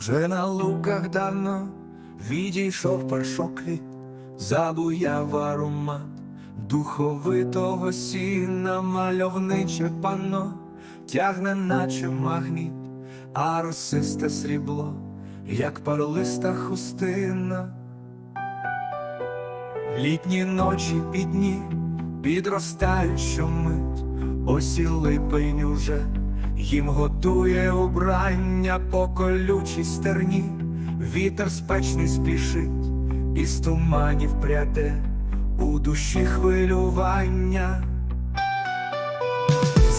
Вже на луках давно відійшов першокліт, забуяв аромат духовитого сіна, мальовниче панно, тягне, наче магніт, а росисте срібло, як парлиста хустина. Літні ночі підні підростають щомить, осі липень уже їм готує убрання по колючій стерні, вітер спечний спішить, із туманів пряде у душі хвилювання.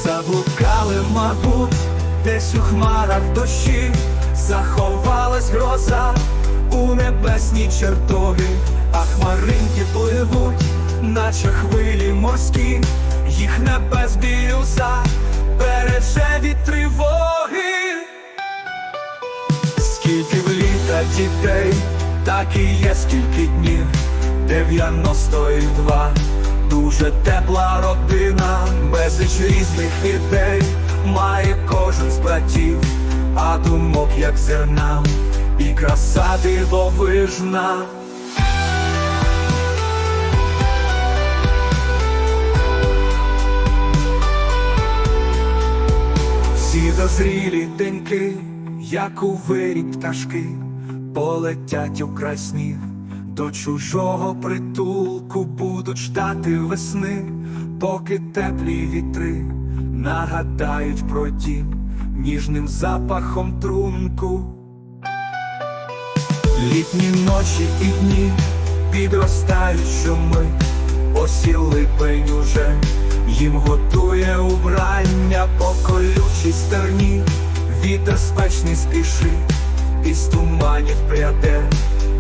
Заблукали, мабуть, десь у хмарах дощі, заховалась гроза у небесній чертоги, а хмаринки пливуть, наче хвилі морські, їх небес бірюза береже тривоги. Скільки в літа дітей, так і є скільки днів, дев'яносто і два, дуже тепла родина, безліч різних ідей, має кожен з братів, а думок як зерна, і краса дивовижна. Всі дозрілі деньки, як у вирі пташки, полетять у край до чужого притулку будуть ждати весни, поки теплі вітри нагадають про дім. Ніжним запахом трунку. Літні ночі і дні підростають щомить, осі липень уже їм готує убрання по колючій стерні, вітер спечний спішить, із туманів пряде,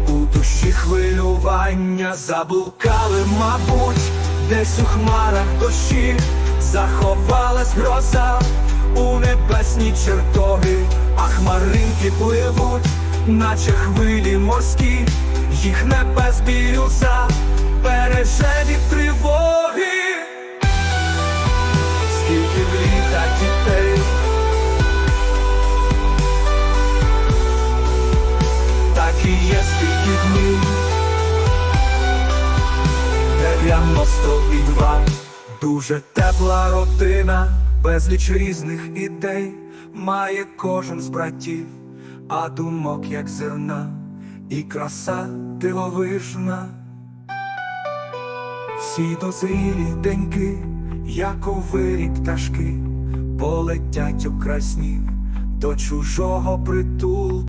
у душі хвилювання заблукали, мабуть, десь у хмарах дощі, заховалась гроза у небесній чертоги, а хмаринки пливуть, наче хвилі морські, їх небес бірюза береже скільки днів, дев'яносто і два, дуже тепла родина, безліч різних ідей, має кожен з братів, а думок як зерна, і краса дивовижна. Всі дозрілі деньки, як у вирі пташки, полетять у краснів до чужого притулку.